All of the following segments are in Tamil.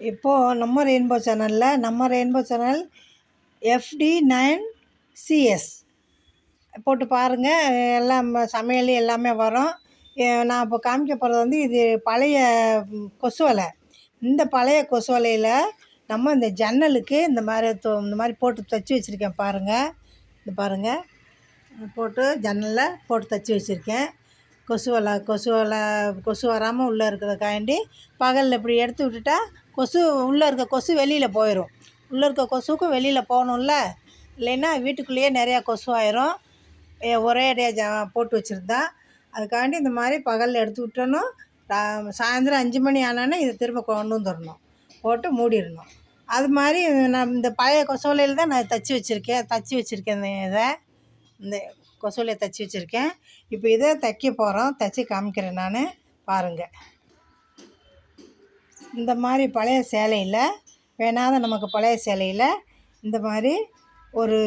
இப்போது நம்ம ரெயின்போ சேனலில் நம்ம rainbow channel FT nine CS போட்டு பாருங்கள் எல்லாம் சமையல் எல்லாமே வரும். நான் இப்போ காமிக்க போகிறது வந்து இது பழைய கொசு வலை. இந்த பழைய கொசு வலையில் நம்ம இந்த ஜன்னலுக்கு இந்த மாதிரி இந்த மாதிரி போட்டு தைச்சி வச்சுருக்கேன் பாருங்கள் இந்த பாருங்கள் போட்டு ஜன்னலில் போட்டு தைச்சி வச்சுருக்கேன். கொசு வலை கொசு வலை கொசு வராமல் உள்ளே இருக்கிறதுக்காண்டி பகலில் இப்படி எடுத்து விட்டுட்டா கொசு உள்ளே இருக்க கொசு வெளியில் போயிடும் உள்ளே இருக்க கொசுவுக்கும் வெளியில் போகணும்ல? இல்லைன்னா வீட்டுக்குள்ளேயே நிறையா கொசுவாயிரும் ஒரே அடியாக ஜ போட்டு வச்சுருந்தா. அதுக்காண்டி இந்த மாதிரி பகலில் எடுத்து விட்டணும் சாயந்தரம் அஞ்சு மணி ஆனோன்னே இதை திரும்ப கொண்டு வந்துடணும். போட்டு மூடிடணும். அது மாதிரி நான் இந்த பழைய கொசோலையில் தான் நான் தைச்சி வச்சுருக்கேன். தைச்சி வச்சுருக்கேன் இந்த இதை. இந்த கொசோலையை தைச்சி வச்சுருக்கேன். இப்போ இதை தைக்க போகிறோம் தைச்சி காமிக்கிறேன் நான். பாருங்கள் இந்த மாதிரி பழைய சேலையில் வேணாத நமக்கு பழைய சேலையில் இந்த மாதிரி ஒரு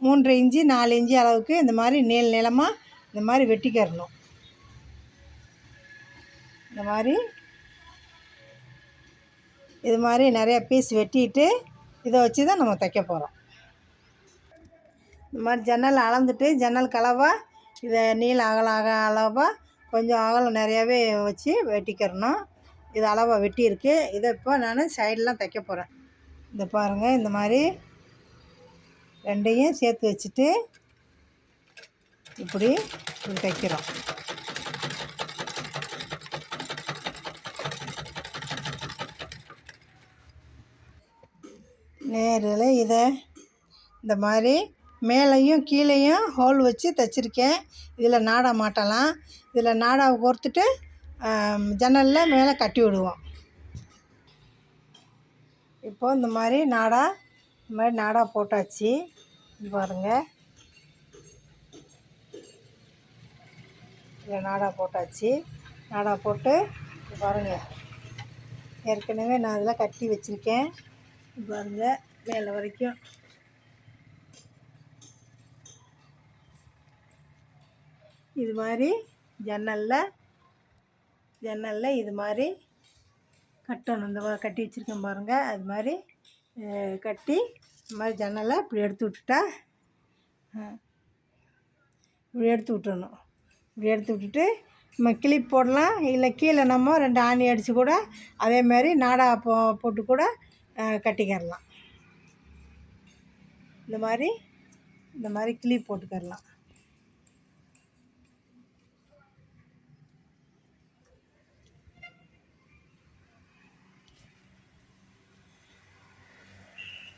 மூன்று இன்ச்சு நாலு இன்ச்சு அளவுக்கு இந்த மாதிரி நீள் நிலமாக இந்த மாதிரி வெட்டிக்கிறணும். இந்த மாதிரி இது மாதிரி நிறையா பீஸ் வெட்டிட்டு இதை வச்சு தான் நம்ம தைக்க போகிறோம் இந்த மாதிரி ஜன்னல் அளந்துட்டு ஜன்னல் கலவாக இதை நீள அகல அக அளவாக கொஞ்சம் அகலம் நிறையாவே வச்சு வெட்டிக்கிறணும். இது அளவாக வெட்டியிருக்கு. இதை இப்போ நான் சைடெலாம் தைக்க போகிறேன் இந்த பாருங்கள் இந்த மாதிரி ரெண்டையும் சேர்த்து வச்சுட்டு இப்படி இப்படி தைக்கிறோம். நேரில் இதை இந்த மாதிரி மேலேயும் கீழேயும் ஹோல் வச்சு தைச்சிருக்கேன். இதில் நாடா மாட்டலாம். இதில் நாடாவை கோர்த்துட்டு ஜன்னலில் மேலே கட்டி விடுவோம். இப்போது இந்த மாதிரி நாடா இந்த மாதிரி நாடா போட்டாச்சு. பாருங்கள் இதில் நாடா போட்டாச்சு. நாடா போட்டு பாருங்கள் ஏற்கனவே நான் அதில் கட்டி வச்சுருக்கேன். பாருங்கள் மேலே வரைக்கும். இது மாதிரி ஜன்னலில் ஜன்னலில் இது மாதிரி கட்டணும். இந்த கட்டி வச்சுருக்கேன் பாருங்கள் அது மாதிரி கட்டி இந்த மாதிரி ஜன்னலை இப்படி எடுத்து விட்டுட்டா இப்படி எடுத்து விட்டுறணும். இப்படி எடுத்து விட்டுட்டு நம்ம கிளிப் போடலாம். இல்லை கீழே நம்ம ரெண்டு ஆணி அடித்து கூட அதேமாரி நாடா போ போட்டு கூட கட்டிக்கிறலாம் இந்த மாதிரி இந்த மாதிரி கிளிப் போட்டுக்கரலாம்.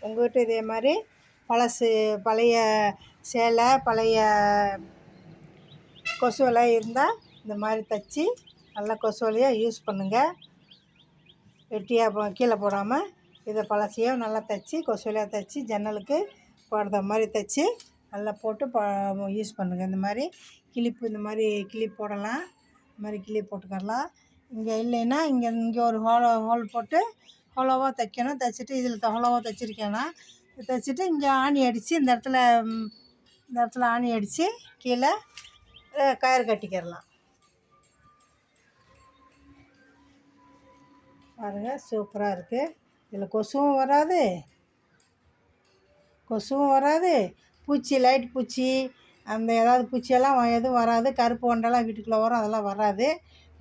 உங்கள்கிட்ட இதே மாதிரி பழசு பழைய சேலை பழைய கொசு இருந்தால் இந்த மாதிரி தைச்சி நல்லா கொசு வலையாக யூஸ் பண்ணுங்கள் வெட்டியாக கீழே போடாமல் இதை பழசையும் நல்லா தைச்சி கொசு வலையாக தைச்சி ஜன்னலுக்கு போடுற மாதிரி தைச்சி நல்லா போட்டு ப யூஸ் பண்ணுங்கள் இந்த மாதிரி கிளிப்பு இந்த மாதிரி கிளிப் போடலாம். இந்த மாதிரி கிளிப் போட்டுக்கரலாம். இங்கே இல்லைன்னா இங்கே இங்கே ஒரு ஹோல் ஹோல் போட்டு ஹோலோவாக தைக்கணும். தைச்சிட்டு இதில் ஹோலோவாக தைச்சிருக்கேன்னா தைச்சிட்டு இங்கே ஆணி அடித்து இந்த இடத்துல இந்த இடத்துல ஆணி அடித்து கீழே கயிறு கட்டிக்கிறலாம். பாருங்கள் சூப்பராக இருக்குது இதில் கொசுவும் வராது. கொசுவும் வராது. பூச்சி லைட் பூச்சி அந்த ஏதாவது பூச்சியெல்லாம் எதுவும் வராது. கருப்பு ஒன்றெல்லாம் வீட்டுக்குள்ளே வரும் அதெல்லாம் வராது.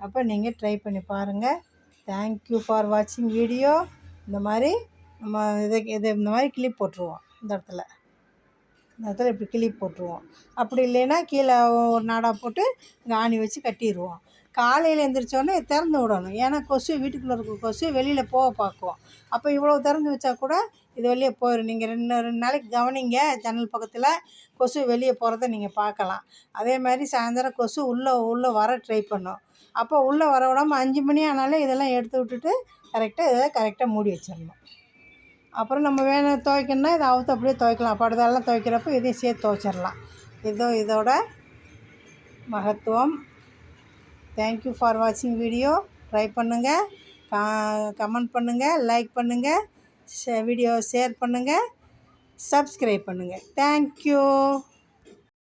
அப்போ நீங்கள் ட்ரை பண்ணி பாருங்கள் தேங்க்யூ ஃபார் வாட்சிங் வீடியோ இந்த மாதிரி நம்ம இதை இது இந்த மாதிரி கிளிப் போட்டுருவோம் இந்த இடத்துல. இந்த இடத்துல இப்படி கிளிப் போட்டுருவோம். அப்படி இல்லைன்னா கீழே ஒரு நாடா போட்டு இங்கே ஆணி வச்சு கட்டிடுவோம் காலையில் எழுந்திரிச்சோடனே திறந்து விடணும். ஏன்னா கொசு வீட்டுக்குள்ளே இருக்க கொசு வெளியில் போக பார்க்கும். அப்போ இவ்வளோ திறந்து வச்சா கூட இது வெளியே போயிடும் நீங்கள் ரெண்டு ரெண்டு நாளைக்கு கவனிங்க ஜன்னல் பக்கத்தில் கொசு வெளியே போகிறத நீங்கள் பார்க்கலாம். அதே மாதிரி சாயந்தரம் கொசு உள்ளே உள்ளே வர ட்ரை பண்ணும். அப்போ உள்ளே வர விடாமல் அஞ்சு மணி ஆனாலே இதெல்லாம் எடுத்து விட்டுட்டு கரெக்டாக இதை கரெக்டாக மூடி வச்சிடணும். அப்புறம் நம்ம வேணும் துவைக்கணும்னா இதை அவுத்து அப்படியே துவைக்கலாம். படுதாலாம் துவைக்கிறப்போ இதையும் சேர்த்து துவைச்சிடலாம். இதோ இதோட மகத்துவம். தேங்க்யூ ஃபார் வாட்சிங் வீடியோ ட்ரை பண்ணுங்கள் கா கமெண்ட் பண்ணுங்கள் லைக் பண்ணுங்கள் ஷே வீடியோ ஷேர் பண்ணுங்கள் சப்ஸ்கிரைப் பண்ணுங்கள் தேங்க்யூ